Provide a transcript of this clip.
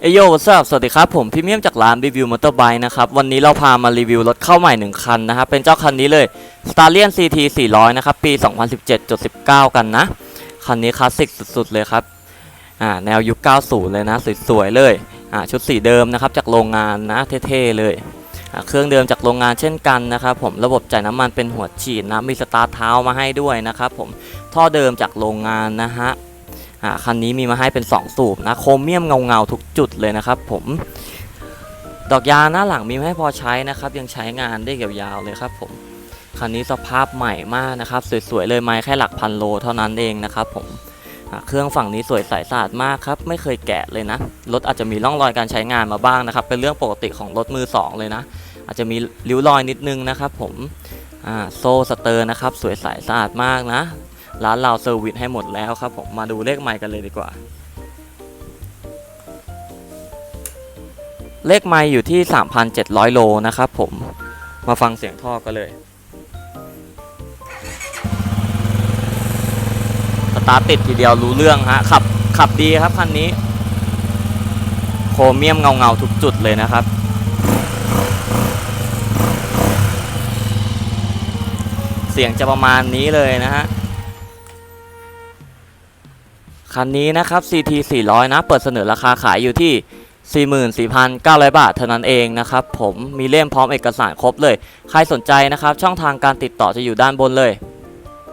เอโยวัสสวัสดีครับ ผมพี่เมียมจากร้านรีวิวมอเตอร์ไบค์นะครับ วันนี้เราพามารีวิวรถเข้าใหม่ 1 คันนะครับ เป็นเจ้าคันนี้เลย s t a r i a n CT 400 นะครับ ปี 2017.19 กันนะ คันนี้คลาสสิกสุด ๆ เลยครับ อ่า แนวยุค 90 เลยนะ สวย ๆ เลย อ่า ชุดสีเดิมนะครับ จากโรงงานนะ เท่ ๆ เลย อ่า เครื่องเดิมจากโรงงานเช่นกันนะครับผม ระบบจ่ายน้ำมันเป็นหัวฉีดนะ มีสตาร์ทเท้ามาให้ด้วยนะครับผม ท่อเดิมจากโรงงานนะฮะ อ่าคันนี้มีมาให้เป็น 2 สูบนะโครเมียมเงาเงาๆทุกจุดเลยนะครับผมดอกยาหน้าหลังมีมาให้พอใช้นะครับ ยังใช้งานได้ยาวๆเลยครับผมคันนี้สภาพใหม่มากนะครับ สวยๆเลยไม้แค่หลักพันโลเท่านั้นเองนะครับผมเครื่องฝั่งนี้สวยใสสะอาดมากครับ ไม่เคยแกะเลยนะรถอาจจะมีร่องรอยการใช้งานมาบ้างนะครับ เป็นเรื่องปกติของรถมือสองเลยนะ อาจจะมีริ้วรอยนิดนึงนะครับ ผมโซ่สเตอร์นะครับ สวยใสสะอาดมากนะ ร้านเราเซอร์วิสให้หมดแล้วครับผมมาดูเลขไมค์กันเลยดีกว่า เลขไมค์อยู่ที่ 3,700 โลนะครับผมมาฟังเสียงท่อกันเลยสตาร์ติดทีเดียวรู้เรื่องฮะขับขับดีครับคันนี้ โครเมียมเงาเงาๆทุกจุดเลยนะครับเสียงจะประมาณนี้เลยนะฮะ คันนี้นะครับ CT 400 นะ เปิดเสนอราคาขายอยู่ที่ 44,900 บาทเท่านั้นเองนะครับ ผมมีเล่มพร้อมเอกสารครบเลย ใครสนใจนะครับ ช่องทางการติดต่อจะอยู่ด้านบนเลย